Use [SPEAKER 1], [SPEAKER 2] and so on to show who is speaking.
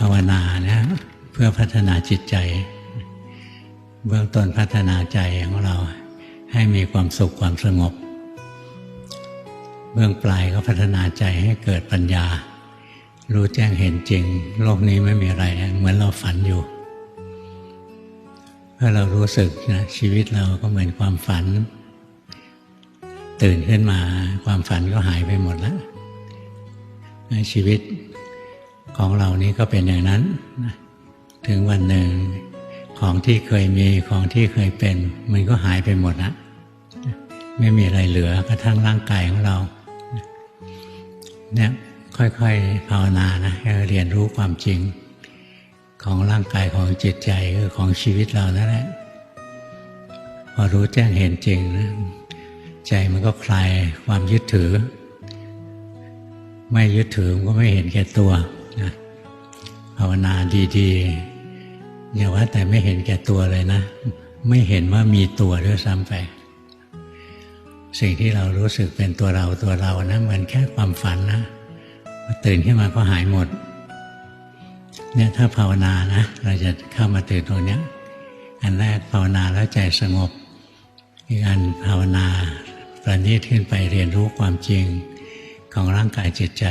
[SPEAKER 1] ภาวนานะเพื่อพัฒนาจิตใจ เบื้องต้นพัฒนาใจของเราให้มีความสุขความสงบ เบื้องปลายก็พัฒนาใจให้เกิดปัญญา รู้แจ้งเห็นจริง โลกนี้ไม่มีอะไร เหมือนเราฝันอยู่ถ้าเรารู้สึกนะชีวิตเราก็เหมือนความฝัน ตื่นขึ้นมาความฝันก็หายไปหมดแล้วชีวิต ของเรานี้ก็เป็นอย่างนั้น ถึงวันหนึ่งของที่เคยมีของที่เคยเป็น มันก็หายไปหมดนะไม่มีอะไรเหลือกระทั่งร่างกายของเราเนี่ยค่อยๆภาวนานะเรียนรู้ความจริง ของร่างกายของจิตใจคือของชีวิตเรานั่นแหละพอรู้แจ้งเห็นจริงนะใจมันก็คลายความยึดถือ ไม่ยึดถือมันก็ไม่เห็นแก่ตัว นะภาวนาดีๆอย่าว่าแต่ไม่เห็นแก่ตัวเลยนะ ไม่เห็นว่ามีตัวด้วยซ้ำไป สิ่งที่เรารู้สึกเป็นตัวเราตัวเรานะเหมือนแค่ความฝันนะตื่นขึ้นมาก็หายหมด เนี่ยถ้าภาวนานะ เราจะเข้ามาตื่นตรงเนี้ยอันแรกภาวนาแล้วใจสงบ อีกอันภาวนาประณีตขึ้นไปเรียนรู้ความจริงของร่างกายจิตใจ